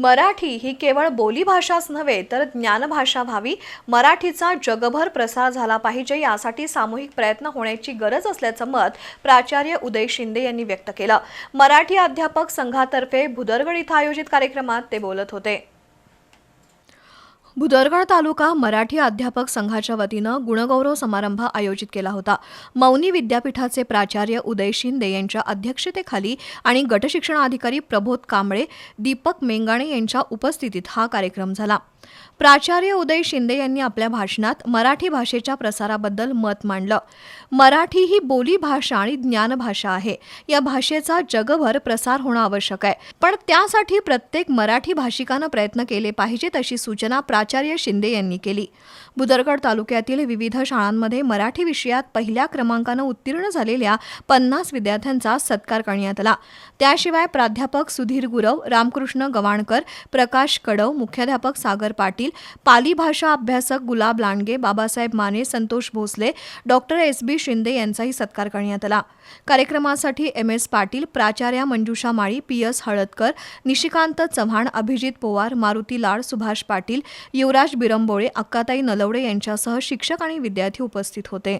मराठी ही केवळ बोलीभाषाच नव्हे तर ज्ञानभाषा व्हावी. मराठीचा जगभर प्रसार झाला पाहिजे यासाठी सामूहिक प्रयत्न होण्याची गरज असल्याचं मत प्राचार्य उदय शिंदे यांनी व्यक्त केलं. मराठी अध्यापक संघातर्फे भुदरगड इथं आयोजित कार्यक्रमात ते बोलत होते. भुदरगड तालुका मराठी अध्यापक संघाच्या वतीनं गुणगौरव समारंभ आयोजित केला होता. मौनी विद्यापीठाचे प्राचार्य उदय शिंदे यांच्या अध्यक्षतेखाली आणि गटशिक्षणाधिकारी प्रबोध कांबळे दीपक मेंगाणे यांच्या उपस्थितीत हा कार्यक्रम झाला. प्राचार्य उदय शिंदे यांनी आपल्या भाषणात मराठी भाषेच्या प्रसाराबद्दल मत मांडलं. मराठी ही बोली भाषा आणि ज्ञानभाषा आहे. या भाषेचा जगभर प्रसार होणं आवश्यक आहे. पण त्यासाठी प्रत्येक मराठी भाषिकानं प्रयत्न केले पाहिजेत अशी सूचना प्राचार्य शिंदे यांनी केली. बुदरगड तालुक्यातील विविध शाळांमध्ये मराठी विषयात पहिल्या क्रमांकानं उत्तीर्ण झालेल्या पन्नास विद्यार्थ्यांचा सत्कार करण्यात आला. त्याशिवाय प्राध्यापक सुधीर गुरव रामकृष्ण गवाणकर प्रकाश कडव मुख्याध्यापक सागर पाटील पाली भाषा अभ्यासक Gulab Landge Babasaheb Mane Santosh Bhosale doctor S B Shinde यांचाही सत्कार करण्यात आला. कार्यक्रमासाठी एम एस पाटील प्राचार्या मंजुषा माळी पी एस हळदकर निशिकांत चव्हाण अभिजित पोवार मारुती लाड सुभाष पाटील युवराज बिरंबोळे अक्काताई नलवडे यांच्यासह शिक्षक आणि विद्यार्थी उपस्थित होते.